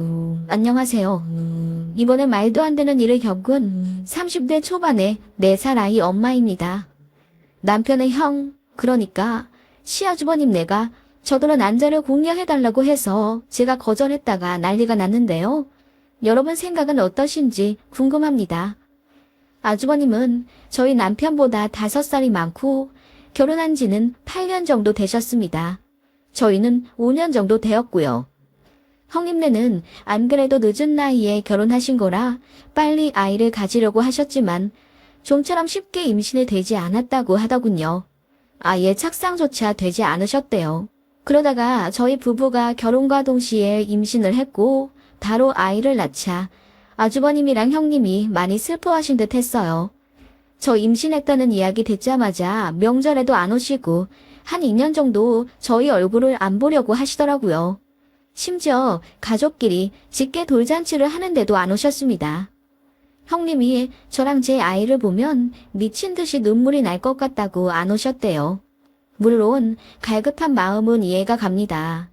음, 안녕하세요. 음, 이번에 말도 안 되는 일을 겪은 음, 30대 초반의 4살 아이 엄마입니다. 남편의 형, 그러니까 시아주버님 내가 저더러 난자를 공략해달라고 해서 제가 거절했다가 난리가 났는데요. 여러분 생각은 어떠신지 궁금합니다. 아주버님은 저희 남편보다 5살이 많고 결혼한 지는 8년 정도 되셨습니다. 저희는 5년 정도 되었고요. 형님네는 안 그래도 늦은 나이에 결혼하신 거라 빨리 아이를 가지려고 하셨지만 좀처럼 쉽게 임신이 되지 않았다고 하더군요. 아예 착상조차 되지 않으셨대요. 그러다가 저희 부부가 결혼과 동시에 임신을 했고 바로 아이를 낳자 아주버님이랑 형님이 많이 슬퍼하신 듯 했어요. 저 임신했다는 이야기 듣자마자 명절에도 안 오시고 한 2년 정도 저희 얼굴을 안 보려고 하시더라고요. 심지어 가족끼리 직계 돌잔치를 하는데도 안 오셨습니다. 형님이 저랑 제 아이를 보면 미친 듯이 눈물이 날 것 같다고 안 오셨대요. 물론 갈급한 마음은 이해가 갑니다.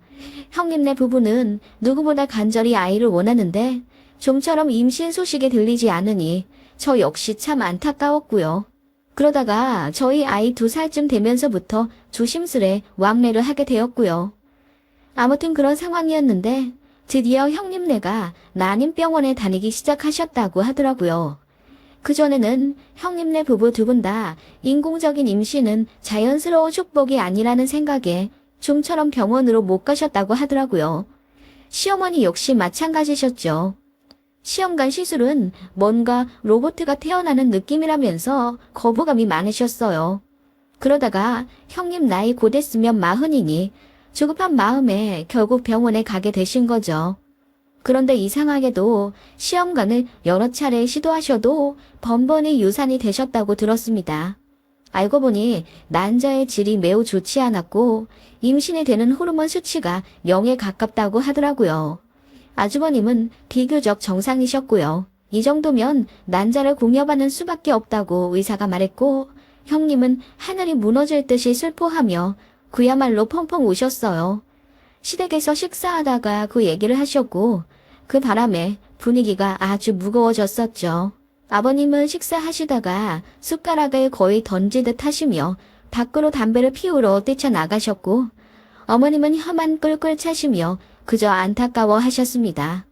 형님네 부부는 누구보다 간절히 아이를 원하는데 좀처럼 임신 소식이 들리지 않으니 저 역시 참 안타까웠고요. 그러다가 저희 아이 두 살쯤 되면서부터 조심스레 왕래를 하게 되었고요. 아무튼 그런 상황이었는데 드디어 형님네가 난임병원에 다니기 시작하셨다고 하더라고요. 그전에는 형님네 부부 두 분 다 인공적인 임신은 자연스러운 축복이 아니라는 생각에 좀처럼 병원으로 못 가셨다고 하더라고요. 시어머니 역시 마찬가지셨죠. 시험관 시술은 뭔가 로보트가 태어나는 느낌이라면서 거부감이 많으셨어요. 그러다가 형님 나이 곧 됐으면 마흔이니 조급한 마음에 결국 병원에 가게 되신 거죠. 그런데 이상하게도 시험관을 여러 차례 시도하셔도 번번이 유산이 되셨다고 들었습니다. 알고 보니 난자의 질이 매우 좋지 않았고 임신이 되는 호르몬 수치가 0에 가깝다고 하더라고요. 아주버님은 비교적 정상이셨고요. 이 정도면 난자를 공여받는 수밖에 없다고 의사가 말했고 형님은 하늘이 무너질 듯이 슬퍼하며 그야말로 펑펑 우셨어요. 시댁에서 식사하다가 그 얘기를 하셨고 그 바람에 분위기가 아주 무거워졌었죠. 아버님은 식사하시다가 숟가락을 거의 던지듯 하시며 밖으로 담배를 피우러 뛰쳐나가셨고 어머님은 혀만 끌끌 차시며 그저 안타까워 하셨습니다.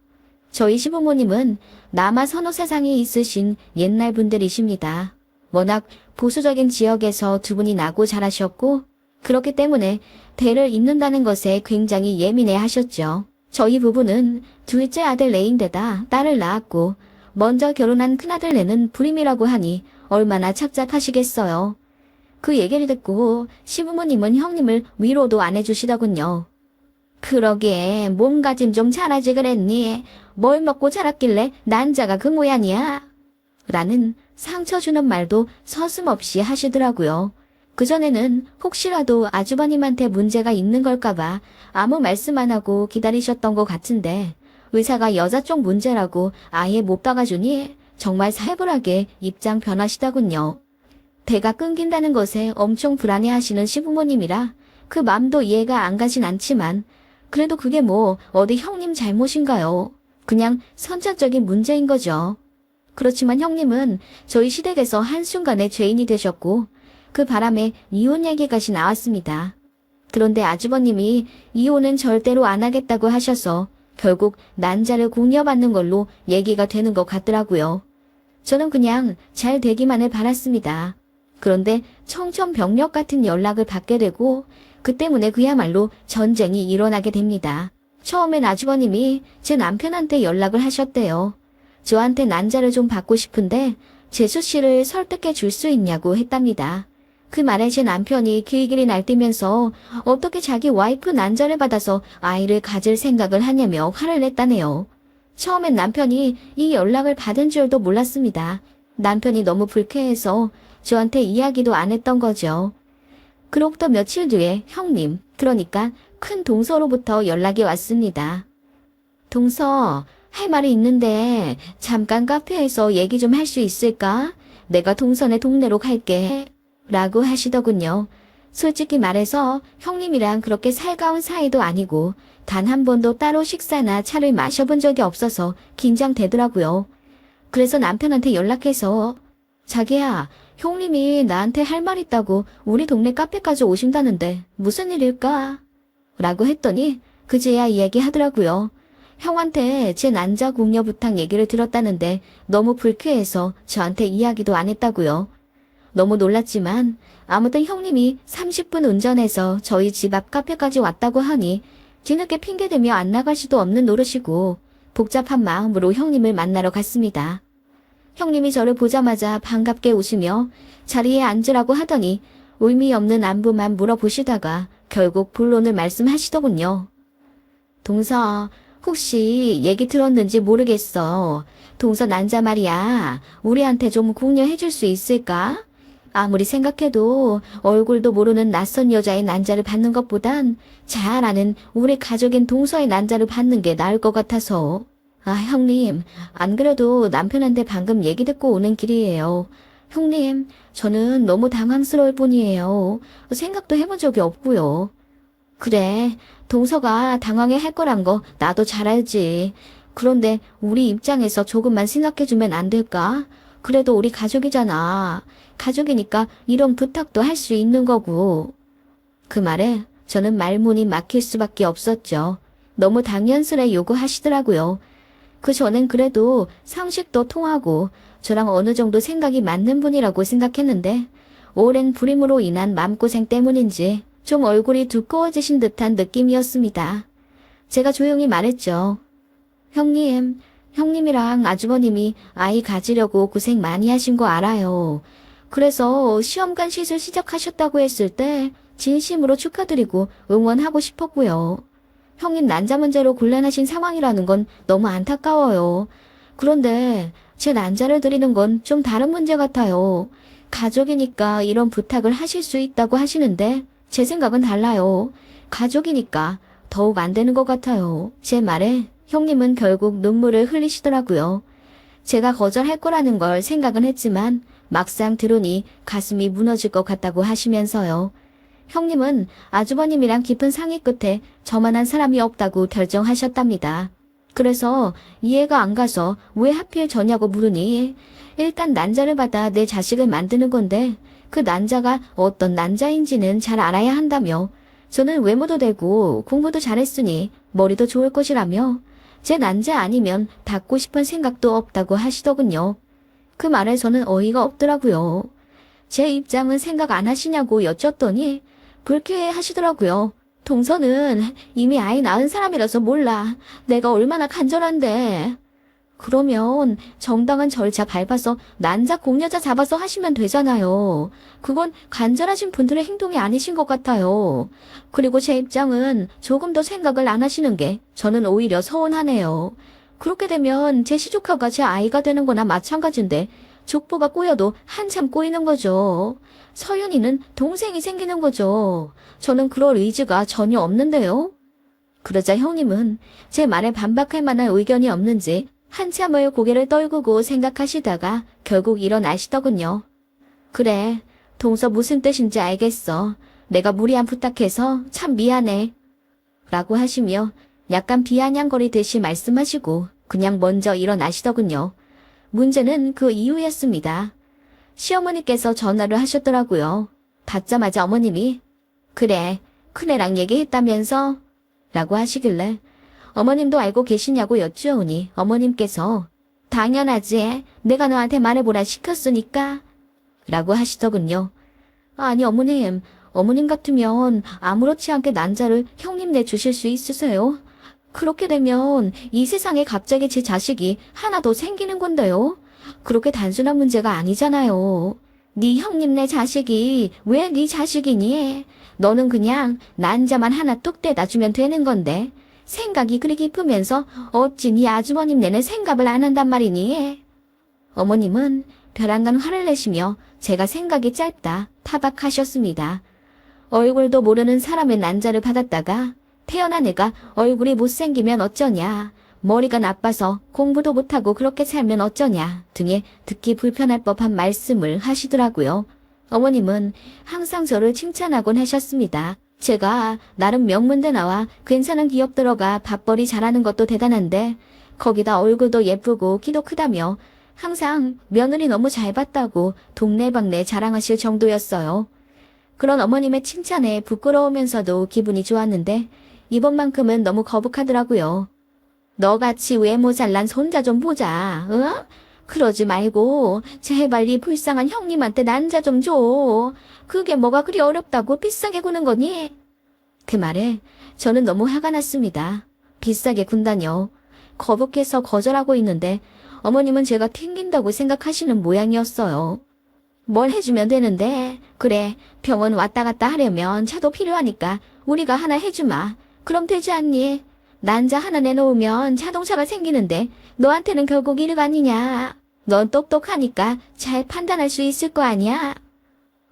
저희 시부모님은 남아 선호 세상에 있으신 옛날 분들이십니다. 워낙 보수적인 지역에서 두 분이 나고 자라셨고 그렇기 때문에 대를 잇는다는 것에 굉장히 예민해 하셨죠. 저희 부부는 둘째 아들 레인데다 딸을 낳았고 먼저 결혼한 큰아들 내는 불임이라고 하니 얼마나 착잡하시겠어요. 그 얘기를 듣고 시부모님은 형님을 위로도 안 해주시더군요. 그러게 몸가짐 좀 잘하지 그랬니? 뭘 먹고 자랐길래 난자가 그 모양이야? 라는 상처 주는 말도 서슴없이 하시더라고요. 그전에는 혹시라도 아주버님한테 문제가 있는 걸까봐 아무 말씀 안 하고 기다리셨던 것 같은데 의사가 여자 쪽 문제라고 아예 못 박아주니 정말 살벌하게 입장 변하시더군요. 배가 끊긴다는 것에 엄청 불안해하시는 시부모님이라 그 맘도 이해가 안 가진 않지만 그래도 그게 뭐 어디 형님 잘못인가요? 그냥 선천적인 문제인 거죠. 그렇지만 형님은 저희 시댁에서 한순간에 죄인이 되셨고 그 바람에 이혼 얘기까지 나왔습니다. 그런데 아주버님이 이혼은 절대로 안 하겠다고 하셔서 결국 난자를 공여받는 걸로 얘기가 되는 것 같더라고요. 저는 그냥 잘 되기만을 바랐습니다. 그런데 청천벽력 같은 연락을 받게 되고 그 때문에 그야말로 전쟁이 일어나게 됩니다. 처음엔 아주버님이 제 남편한테 연락을 하셨대요. 저한테 난자를 좀 받고 싶은데 재수 씨를 설득해 줄 수 있냐고 했답니다. 그 말에 제 남편이 길길이 날뛰면서 어떻게 자기 와이프 난자를 받아서 아이를 가질 생각을 하냐며 화를 냈다네요. 처음엔 남편이 이 연락을 받은 줄도 몰랐습니다. 남편이 너무 불쾌해서 저한테 이야기도 안 했던 거죠. 그로부터 며칠 뒤에 형님, 그러니까 큰 동서로부터 연락이 왔습니다. 동서, 할 말이 있는데 잠깐 카페에서 얘기 좀 할 수 있을까? 내가 동선의 동네로 갈게. 라고 하시더군요. 솔직히 말해서 형님이랑 그렇게 살가운 사이도 아니고 단 한 번도 따로 식사나 차를 마셔본 적이 없어서 긴장되더라고요. 그래서 남편한테 연락해서 자기야, 형님이 나한테 할 말 있다고 우리 동네 카페까지 오신다는데 무슨 일일까? 라고 했더니 그제야 이야기하더라고요. 형한테 제 난자 공여 부탁 얘기를 들었다는데 너무 불쾌해서 저한테 이야기도 안 했다고요. 너무 놀랐지만 아무튼 형님이 30분 운전해서 저희 집 앞 카페까지 왔다고 하니 뒤늦게 핑계대며 안 나갈 수도 없는 노릇이고 복잡한 마음으로 형님을 만나러 갔습니다. 형님이 저를 보자마자 반갑게 웃으며 자리에 앉으라고 하더니 의미 없는 안부만 물어보시다가 결국 본론을 말씀하시더군요. 동서, 혹시 얘기 들었는지 모르겠어. 동서 난자 말이야. 우리한테 좀 공유해 줄 수 있을까? 아무리 생각해도 얼굴도 모르는 낯선 여자의 난자를 받는 것보단 잘 아는 우리 가족인 동서의 난자를 받는 게 나을 것 같아서. 아, 형님. 안 그래도 남편한테 방금 얘기 듣고 오는 길이에요. 형님, 저는 너무 당황스러울 뿐이에요. 생각도 해본 적이 없고요. 그래, 동서가 당황해 할 거란 거 나도 잘 알지. 그런데 우리 입장에서 조금만 생각해주면 안 될까? 그래도 우리 가족이잖아. 가족이니까 이런 부탁도 할 수 있는 거고. 그 말에 저는 말문이 막힐 수밖에 없었죠. 너무 당연스레 요구하시더라고요. 그 전엔 그래도 상식도 통하고 저랑 어느 정도 생각이 맞는 분이라고 생각했는데 오랜 불임으로 인한 마음고생 때문인지 좀 얼굴이 두꺼워지신 듯한 느낌이었습니다. 제가 조용히 말했죠. 형님, 형님이랑 아주버님이 아이 가지려고 고생 많이 하신 거 알아요. 그래서 시험관 시술 시작하셨다고 했을 때 진심으로 축하드리고 응원하고 싶었고요. 형님 난자 문제로 곤란하신 상황이라는 건 너무 안타까워요. 그런데 제 난자를 드리는 건 좀 다른 문제 같아요. 가족이니까 이런 부탁을 하실 수 있다고 하시는데 제 생각은 달라요. 가족이니까 더욱 안 되는 것 같아요. 제 말에 형님은 결국 눈물을 흘리시더라고요. 제가 거절할 거라는 걸 생각은 했지만 막상 들으니 가슴이 무너질 것 같다고 하시면서요. 형님은 아주버님이랑 깊은 상의 끝에 저만한 사람이 없다고 결정하셨답니다. 그래서 이해가 안 가서 왜 하필 저냐고 물으니 일단 난자를 받아 내 자식을 만드는 건데 그 난자가 어떤 난자인지는 잘 알아야 한다며 저는 외모도 되고 공부도 잘했으니 머리도 좋을 것이라며 제 난자 아니면 받고 싶은 생각도 없다고 하시더군요. 그 말에 저는 어이가 없더라고요. 제 입장은 생각 안 하시냐고 여쭸더니 불쾌해 하시더라고요. 동서는 이미 아이 낳은 사람이라서 몰라. 내가 얼마나 간절한데. 그러면 정당한 절차 밟아서 난자 공여자 잡아서 하시면 되잖아요. 그건 간절하신 분들의 행동이 아니신 것 같아요. 그리고 제 입장은 조금 더 생각을 안 하시는 게 저는 오히려 서운하네요. 그렇게 되면 제 시조카가 제 아이가 되는 거나 마찬가지인데 족보가 꼬여도 한참 꼬이는 거죠. 서윤이는 동생이 생기는 거죠. 저는 그럴 의지가 전혀 없는데요. 그러자 형님은 제 말에 반박할 만한 의견이 없는지 한참을 고개를 떨구고 생각하시다가 결국 일어나시더군요. 그래, 동서 무슨 뜻인지 알겠어. 내가 무리한 부탁해서 참 미안해. 라고 하시며 약간 비아냥거리듯이 말씀하시고 그냥 먼저 일어나시더군요. 문제는 그 이후였습니다. 시어머니께서 전화를 하셨더라고요. 받자마자 어머님이 그래, 큰애랑 얘기했다면서? 라고 하시길래 어머님도 알고 계시냐고 여쭈어오니 어머님께서 당연하지. 내가 너한테 말해보라 시켰으니까. 라고 하시더군요. 아니 어머님, 어머님 같으면 아무렇지 않게 난자를 형님 내주실 수 있으세요? 그렇게 되면 이 세상에 갑자기 제 자식이 하나 더 생기는 건데요. 그렇게 단순한 문제가 아니잖아요. 네 형님 내 자식이 왜 네 자식이니? 너는 그냥 난자만 하나 뚝 떼다 주면 되는 건데 생각이 그리 깊으면서 어찌 네 아주머님 내는 생각을 안 한단 말이니? 어머님은 벼랑간 화를 내시며 제가 생각이 짧다 타박하셨습니다. 얼굴도 모르는 사람의 난자를 받았다가 태어난 애가 얼굴이 못생기면 어쩌냐. 머리가 나빠서 공부도 못하고 그렇게 살면 어쩌냐 등의 듣기 불편할 법한 말씀을 하시더라고요. 어머님은 항상 저를 칭찬하곤 하셨습니다. 제가 나름 명문대 나와 괜찮은 기업 들어가 밥벌이 잘하는 것도 대단한데 거기다 얼굴도 예쁘고 키도 크다며 항상 며느리 너무 잘 봤다고 동네방네 자랑하실 정도였어요. 그런 어머님의 칭찬에 부끄러우면서도 기분이 좋았는데 이번만큼은 너무 거북하더라고요. 너같이 외모 잘난 손자 좀 보자, 응? 그러지 말고 제발 이 불쌍한 형님한테 난자 좀 줘. 그게 뭐가 그리 어렵다고 비싸게 구는 거니? 그 말에 저는 너무 화가 났습니다. 비싸게 군다뇨. 거북해서 거절하고 있는데 어머님은 제가 튕긴다고 생각하시는 모양이었어요. 뭘 해주면 되는데 그래 병원 왔다 갔다 하려면 차도 필요하니까 우리가 하나 해주마. 그럼 되지 않니? 난자 하나 내놓으면 자동차가 생기는데 너한테는 결국 아니냐. 넌 똑똑하니까 잘 판단할 수 있을 거 아니야.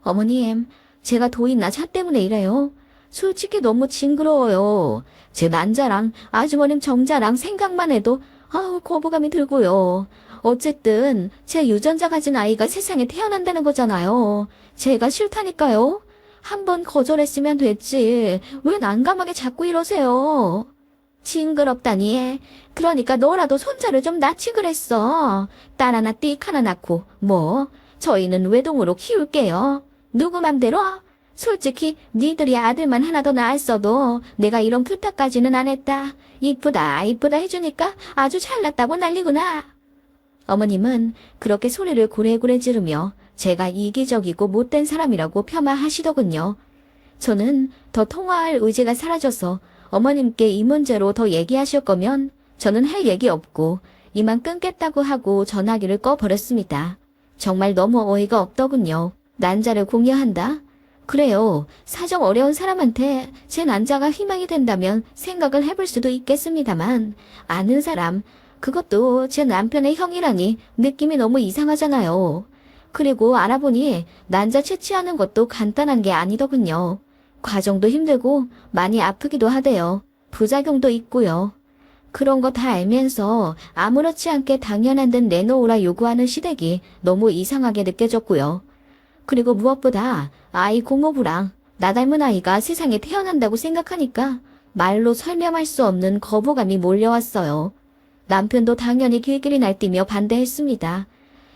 어머님, 제가 도인나 차 때문에 이래요. 솔직히 너무 징그러워요. 제 난자랑 아주머님 정자랑 생각만 해도 아우 거부감이 들고요. 어쨌든 제 유전자 가진 아이가 세상에 태어난다는 거잖아요. 제가 싫다니까요. 한번 거절했으면 됐지. 왜 난감하게 자꾸 이러세요? 징그럽다니. 그러니까 너라도 손자를 좀 낳지 그랬어. 딸 하나 띡 하나 낳고 뭐 저희는 외동으로 키울게요. 누구 맘대로? 솔직히 니들이 아들만 하나 더 낳았어도 내가 이런 부탁까지는 안 했다. 이쁘다 이쁘다 해주니까 아주 잘났다고 난리구나. 어머님은 그렇게 소리를 고래고래 지르며 제가 이기적이고 못된 사람이라고 폄하하시더군요. 저는 더 통화할 의지가 사라져서 어머님께 이 문제로 더 얘기하실 거면 저는 할 얘기 없고 이만 끊겠다고 하고 전화기를 꺼버렸습니다. 정말 너무 어이가 없더군요. 난자를 공유한다? 그래요. 사정 어려운 사람한테 제 난자가 희망이 된다면 생각을 해볼 수도 있겠습니다만 아는 사람, 그것도 제 남편의 형이라니 느낌이 너무 이상하잖아요. 그리고 알아보니 난자 채취하는 것도 간단한 게 아니더군요. 과정도 힘들고 많이 아프기도 하대요. 부작용도 있고요. 그런 거 다 알면서 아무렇지 않게 당연한 듯 내놓으라 요구하는 시댁이 너무 이상하게 느껴졌고요. 그리고 무엇보다 아이 공모부랑 나 닮은 아이가 세상에 태어난다고 생각하니까 말로 설명할 수 없는 거부감이 몰려왔어요. 남편도 당연히 길길이 날뛰며 반대했습니다.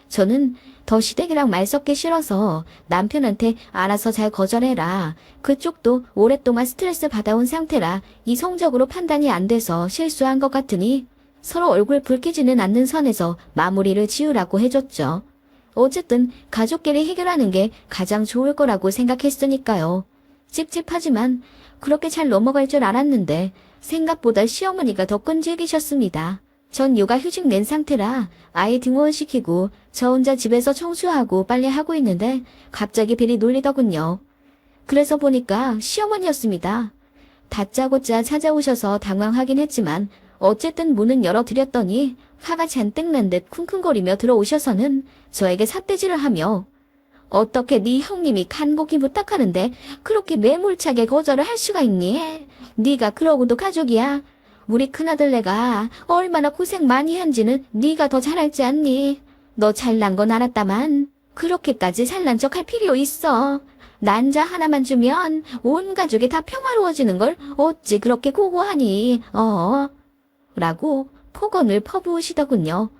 저는 더 시댁이랑 말 섞기 싫어서 남편한테 알아서 잘 거절해라. 그쪽도 오랫동안 스트레스 받아온 상태라 이성적으로 판단이 안 돼서 실수한 것 같으니 서로 얼굴 붉히지는 않는 선에서 마무리를 지으라고 해줬죠. 어쨌든 가족끼리 해결하는 게 가장 좋을 거라고 생각했으니까요. 찝찝하지만 그렇게 잘 넘어갈 줄 알았는데 생각보다 시어머니가 더 끈질기셨습니다. 전 육아 휴직 낸 상태라 아이 등원시키고 저 혼자 집에서 청소하고 빨래하고 있는데 갑자기 벨이 눌리더군요. 그래서 보니까 시어머니였습니다. 다짜고짜 찾아오셔서 당황하긴 했지만 어쨌든 문은 열어드렸더니 화가 잔뜩 난 듯 쿵쿵거리며 들어오셔서는 저에게 삿대질을 하며 어떻게 네 형님이 간곡히 부탁하는데 그렇게 매몰차게 거절을 할 수가 있니? 네가 그러고도 가족이야. 우리 큰아들내가 얼마나 고생 많이 한지는 네가 더 잘 알지 않니? 너 잘난 건 알았다만 그렇게까지 잘난 척할 필요 있어. 난자 하나만 주면 온 가족이 다 평화로워지는 걸 어찌 그렇게 고고하니? 어? 라고 폭언을 퍼부으시더군요.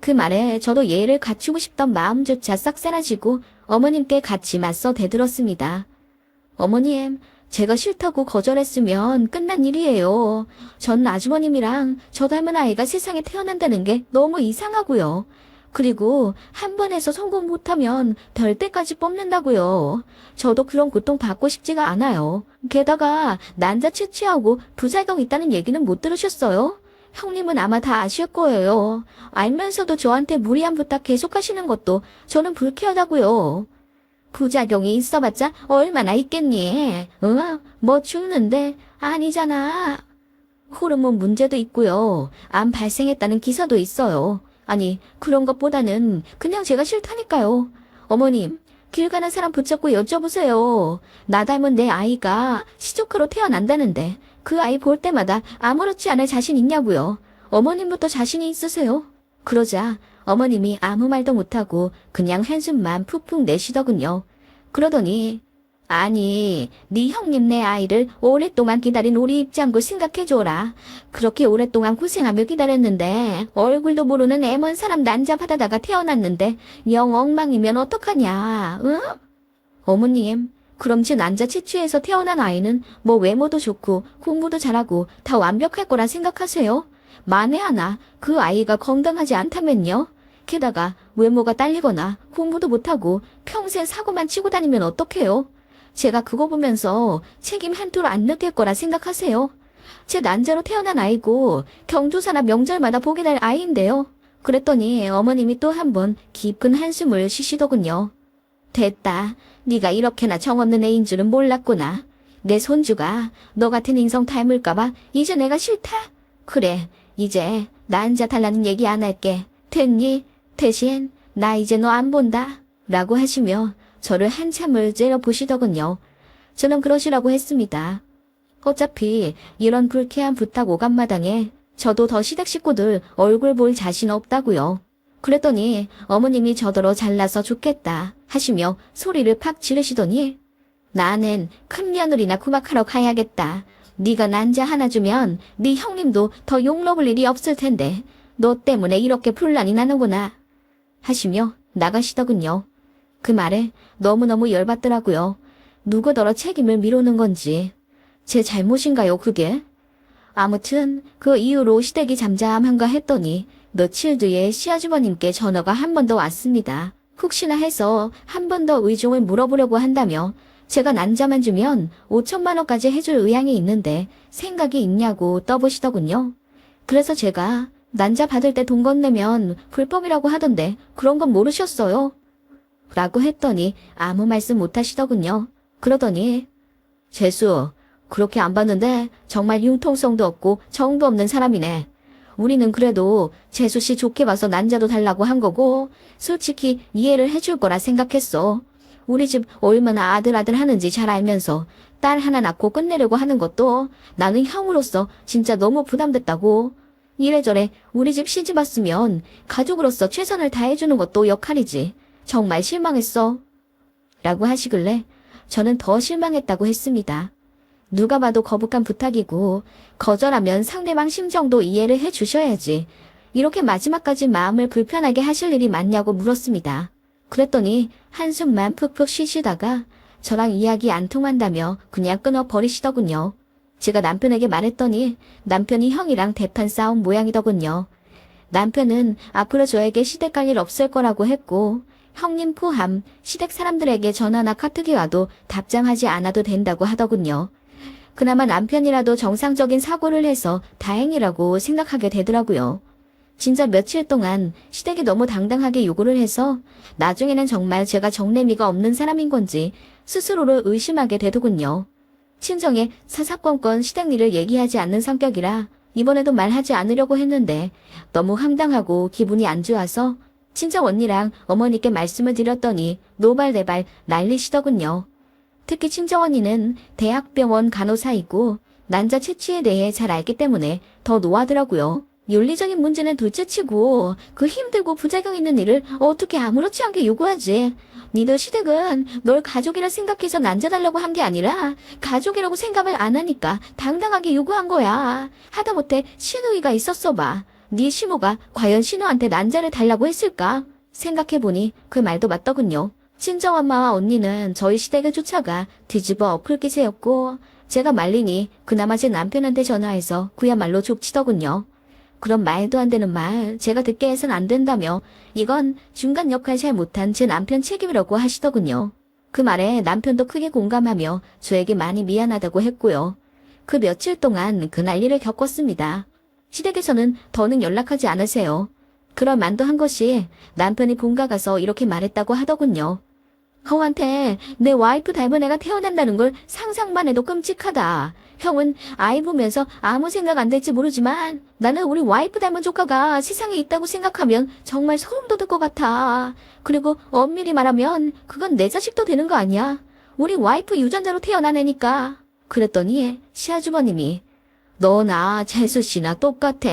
그 말에 저도 예를 갖추고 싶던 마음조차 싹 사라지고 어머님께 같이 맞서 대들었습니다. 어머님, 제가 싫다고 거절했으면 끝난 일이에요. 전 아주머님이랑 저 닮은 아이가 세상에 태어난다는 게 너무 이상하고요. 그리고 한번 해서 성공 못하면 별 때까지 뽑는다고요. 저도 그런 고통 받고 싶지가 않아요. 게다가 난자 채취하고 부작용 있다는 얘기는 못 들으셨어요? 형님은 아마 다 아실 거예요. 알면서도 저한테 무리한 부탁 계속하시는 것도 저는 불쾌하다고요. 부작용이 있어봤자 얼마나 있겠니? 어? 뭐 죽는데? 아니잖아. 호르몬 문제도 있고요. 암 발생했다는 기사도 있어요. 아니, 그런 것보다는 그냥 제가 싫다니까요. 어머님, 길 가는 사람 붙잡고 여쭤보세요. 나 닮은 내 아이가 시조카로 태어난다는데 그 아이 볼 때마다 아무렇지 않을 자신 있냐고요. 어머님부터 자신이 있으세요? 그러자 어머님이 아무 말도 못하고 그냥 한숨만 푹푹 내쉬더군요. 그러더니 아니, 네 형님 내 아이를 오랫동안 기다린 우리 입장도 생각해줘라. 그렇게 오랫동안 고생하며 기다렸는데 얼굴도 모르는 애먼 사람 난잡하다가 태어났는데 영 엉망이면 어떡하냐, 응? 어머님, 그럼 제 난자 채취에서 태어난 아이는 뭐 외모도 좋고 공부도 잘하고 다 완벽할 거라 생각하세요? 만에 하나 그 아이가 건강하지 않다면요? 게다가 외모가 딸리거나 공부도 못하고 평생 사고만 치고 다니면 어떡해요? 제가 그거 보면서 책임 한톨 안 느낄 거라 생각하세요? 제 난자로 태어난 아이고 경조사나 명절마다 보게 될 아이인데요. 그랬더니 어머님이 또 한 번 깊은 한숨을 쉬시더군요. 됐다. 네가 이렇게나 정없는 애인 줄은 몰랐구나. 내 손주가 너 같은 인성 닮을까봐 이제 내가 싫다. 그래, 이제 난자 달라는 얘기 안 할게. 됐니? 대신 나 이제 너 안 본다. 라고 하시며 저를 한참을 째려보시더군요. 저는 그러시라고 했습니다. 어차피 이런 불쾌한 부탁 오간마당에 저도 더 시댁 식구들 얼굴 볼 자신 없다고요. 그랬더니 어머님이 저더러 잘나서 좋겠다 하시며 소리를 팍 지르시더니 나는 큰 며느리나 구박하러 가야겠다. 네가 난자 하나 주면 네 형님도 더 욕먹을 일이 없을 텐데 너 때문에 이렇게 분란이 나는구나 하시며 나가시더군요. 그 말에 너무너무 열받더라고요. 누구더러 책임을 미루는 건지. 제 잘못인가요, 그게? 아무튼 그 이후로 시댁이 잠잠한가 했더니 며칠 뒤에 시아주버님께 전화가 한 번 더 왔습니다. 혹시나 해서 한 번 더 의종을 물어보려고 한다며 제가 난자만 주면 5천만 원까지 해줄 의향이 있는데 생각이 있냐고 떠보시더군요. 그래서 제가 난자 받을 때 돈 건네면 불법이라고 하던데 그런 건 모르셨어요? 라고 했더니 아무 말씀 못 하시더군요. 그러더니 재수 그렇게 안 봤는데 정말 융통성도 없고 정도 없는 사람이네. 우리는 그래도 재수 씨 좋게 봐서 난자도 달라고 한 거고 솔직히 이해를 해줄 거라 생각했어. 우리 집 얼마나 아들아들 하는지 잘 알면서 딸 하나 낳고 끝내려고 하는 것도 나는 형으로서 진짜 너무 부담됐다고. 이래저래 우리 집 시집 왔으면 가족으로서 최선을 다해주는 것도 역할이지. 정말 실망했어. 라고 하시길래 저는 더 실망했다고 했습니다. 누가 봐도 거북한 부탁이고 거절하면 상대방 심정도 이해를 해 주셔야지. 이렇게 마지막까지 마음을 불편하게 하실 일이 많냐고 물었습니다. 그랬더니 한숨만 푹푹 쉬시다가 저랑 이야기 안 통한다며 그냥 끊어 버리시더군요. 제가 남편에게 말했더니 남편이 형이랑 대판 싸운 모양이더군요. 남편은 앞으로 저에게 시댁 갈 일 없을 거라고 했고 형님 포함 시댁 사람들에게 전화나 카톡이 와도 답장하지 않아도 된다고 하더군요. 그나마 남편이라도 정상적인 사고를 해서 다행이라고 생각하게 되더라고요. 진짜 며칠 동안 시댁이 너무 당당하게 요구를 해서 나중에는 정말 제가 정내미가 없는 사람인 건지 스스로를 의심하게 되더군요. 친정에 사사건건 시댁 일을 얘기하지 않는 성격이라 이번에도 말하지 않으려고 했는데 너무 황당하고 기분이 안 좋아서 친정 언니랑 어머니께 말씀을 드렸더니 노발대발 난리시더군요. 특히 친정 언니는 대학병원 간호사이고 난자 채취에 대해 잘 알기 때문에 더 노하더라고요. 윤리적인 문제는 둘째치고 그 힘들고 부작용 있는 일을 어떻게 아무렇지 않게 요구하지. 니들 시댁은 널 가족이라 생각해서 난자달라고 한 게 아니라 가족이라고 생각을 안 하니까 당당하게 요구한 거야. 하다못해 신우이가 있었어 봐. 네 시모가 과연 신우한테 난자를 달라고 했을까? 생각해보니 그 말도 맞더군요. 친정엄마와 언니는 저희 시댁을 쫓아가 뒤집어 엎을 기세였고 제가 말리니 그나마 제 남편한테 전화해서 그야말로 족치더군요. 그런 말도 안 되는 말 제가 듣게 해선 안 된다며 이건 중간 역할 잘 못한 제 남편 책임이라고 하시더군요. 그 말에 남편도 크게 공감하며 저에게 많이 미안하다고 했고요. 그 며칠 동안 그 난리를 겪었습니다. 시댁에서는 더는 연락하지 않으세요. 그럴 만도 한 것이 남편이 본가 가서 이렇게 말했다고 하더군요. 형한테 내 와이프 닮은 애가 태어난다는 걸 상상만 해도 끔찍하다. 형은 아이 보면서 아무 생각 안 될지 모르지만 나는 우리 와이프 닮은 조카가 세상에 있다고 생각하면 정말 소름 돋을 것 같아. 그리고 엄밀히 말하면 그건 내 자식도 되는 거 아니야. 우리 와이프 유전자로 태어난 애니까. 그랬더니 시아주버님이 너나 재수 씨나 똑같아.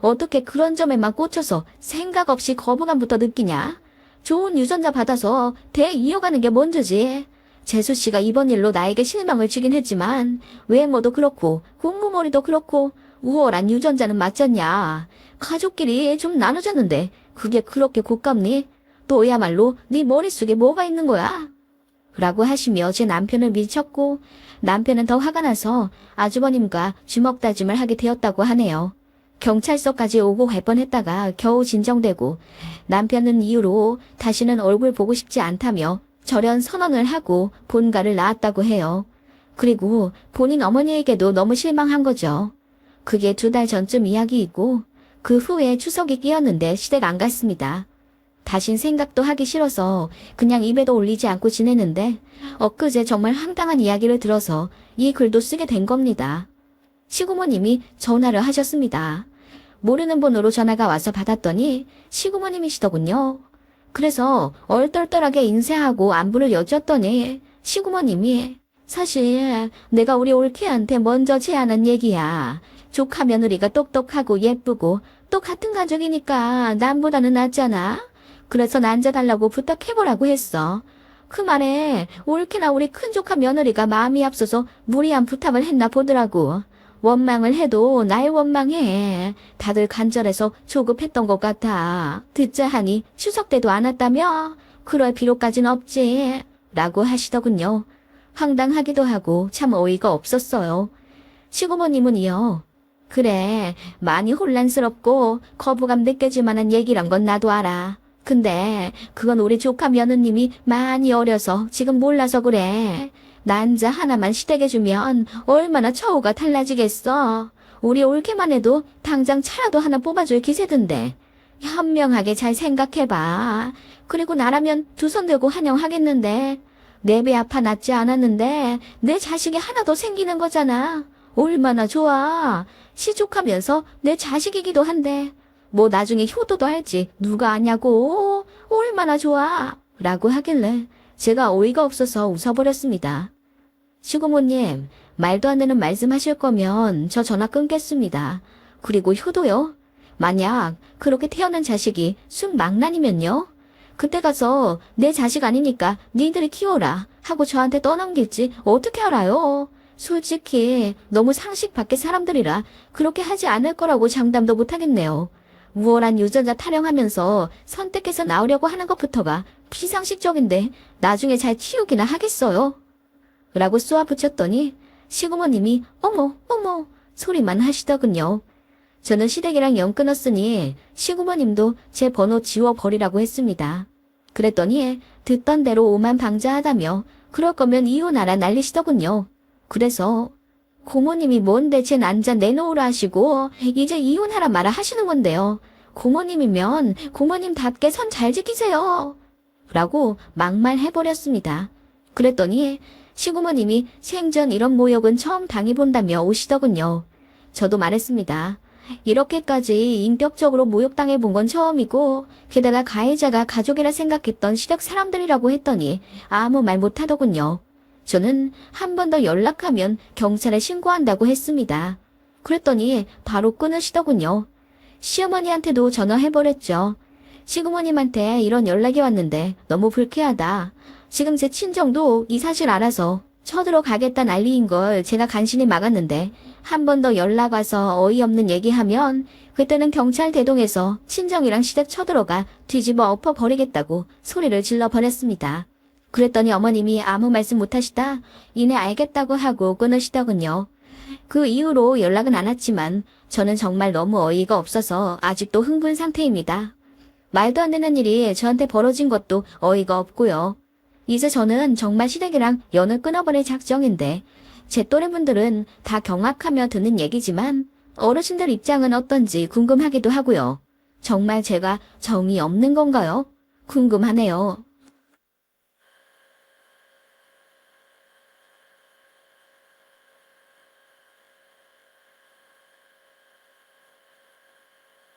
어떻게 그런 점에만 꽂혀서 생각 없이 거부감부터 느끼냐? 좋은 유전자 받아서 대 이어가는 게 먼저지. 재수 씨가 이번 일로 나에게 실망을 주긴 했지만 외모도 그렇고 공부머리도 그렇고 우월한 유전자는 맞잖냐. 가족끼리 좀 나눠졌는데 그게 그렇게 고깝니? 너야말로 네 머릿속에 뭐가 있는 거야? 라고 하시며 제 남편을 밀쳤고 남편은 더 화가 나서 아주버님과 주먹 다짐을 하게 되었다고 하네요. 경찰서까지 오고 갈 뻔했다가 겨우 진정되고 남편은 이후로 다시는 얼굴 보고 싶지 않다며 절연 선언을 하고 본가를 나왔다고 해요. 그리고 본인 어머니에게도 너무 실망한 거죠. 그게 두 달 전쯤 이야기이고 그 후에 추석이 끼었는데 시댁 안 갔습니다. 다신 생각도 하기 싫어서 그냥 입에도 올리지 않고 지내는데 엊그제 정말 황당한 이야기를 들어서 이 글도 쓰게 된 겁니다. 시구모님이 전화를 하셨습니다. 모르는 번호로 전화가 와서 받았더니 시구모님이시더군요. 그래서 얼떨떨하게 인쇄하고 안부를 여쭈었더니 시구모님이 사실 내가 우리 올케한테 먼저 제안한 얘기야. 조카 며느리가 똑똑하고 예쁘고 또 같은 가족이니까 남보다는 낫잖아. 그래서 난자 달라고 부탁해보라고 했어. 그 말에 올케나 우리 큰조카 며느리가 마음이 앞서서 무리한 부탁을 했나 보더라고. 원망을 해도 날 원망해. 다들 간절해서 조급했던 것 같아. 듣자 하니 추석 때도 안 왔다며? 그럴 필요까진 없지. 라고 하시더군요. 황당하기도 하고 참 어이가 없었어요. 시고모님은 이어 그래, 많이 혼란스럽고 거부감 느껴질 만한 얘기란 건 나도 알아. 근데 그건 우리 조카 며느님이 많이 어려서 지금 몰라서 그래. 난자 하나만 시댁해주면 얼마나 처우가 달라지겠어. 우리 올케만 해도 당장 차라도 하나 뽑아줄 기세던데. 현명하게 잘 생각해봐. 그리고 나라면 두 손 들고 환영하겠는데. 내 배 아파 낫지 않았는데 내 자식이 하나 더 생기는 거잖아. 얼마나 좋아. 시족하면서 내 자식이기도 한데. 뭐 나중에 효도도 할지 누가 아냐고. 얼마나 좋아. 라고 하길래 제가 어이가 없어서 웃어버렸습니다. 시고모님, 말도 안 되는 말씀하실 거면 저 전화 끊겠습니다. 그리고 효도요? 만약 그렇게 태어난 자식이 순망난이면요? 그때 가서 내 자식 아니니까 니들이 키워라 하고 저한테 떠넘길지 어떻게 알아요? 솔직히 너무 상식 밖의 사람들이라 그렇게 하지 않을 거라고 장담도 못하겠네요. 우월한 유전자 타령하면서 선택해서 나오려고 하는 것부터가 비상식적인데 나중에 잘 키우기나 하겠어요? 라고 쏘아붙였더니 시구모님이 어머 어머 소리만 하시더군요. 저는 시댁이랑 연 끊었으니 시구모님도 제 번호 지워버리라고 했습니다. 그랬더니 듣던 대로 오만 방자하다며 그럴 거면 이혼하라 난리시더군요. 그래서 고모님이 뭔데 제 난자 내놓으라 하시고 이제 이혼하라 말아 하시는 건데요. 고모님이면 고모님답게 선 잘 지키세요. 라고 막말해버렸습니다. 그랬더니 시고모님이 생전 이런 모욕은 처음 당해본다며 오시더군요. 저도 말했습니다. 이렇게까지 인격적으로 모욕당해 본 건 처음이고 게다가 가해자가 가족이라 생각했던 시댁 사람들이라고 했더니 아무 말 못하더군요. 저는 한 번 더 연락하면 경찰에 신고한다고 했습니다. 그랬더니 바로 끊으시더군요. 시어머니한테도 전화해버렸죠. 시부모님한테 이런 연락이 왔는데 너무 불쾌하다. 지금 제 친정도 이 사실 알아서 쳐들어 가겠다 난리인 걸 제가 간신히 막았는데 한 번 더 연락 와서 어이없는 얘기하면 그때는 경찰 대동해서 친정이랑 시댁 쳐들어가 뒤집어 엎어 버리겠다고 소리를 질러 버렸습니다. 그랬더니 어머님이 아무 말씀 못하시다 이내 알겠다고 하고 끊으시더군요. 그 이후로 연락은 안 왔지만 저는 정말 너무 어이가 없어서 아직도 흥분 상태입니다. 말도 안 되는 일이 저한테 벌어진 것도 어이가 없고요. 이제 저는 정말 시댁이랑 연을 끊어버릴 작정인데 제 또래분들은 다 경악하며 듣는 얘기지만 어르신들 입장은 어떤지 궁금하기도 하고요. 정말 제가 정이 없는 건가요? 궁금하네요.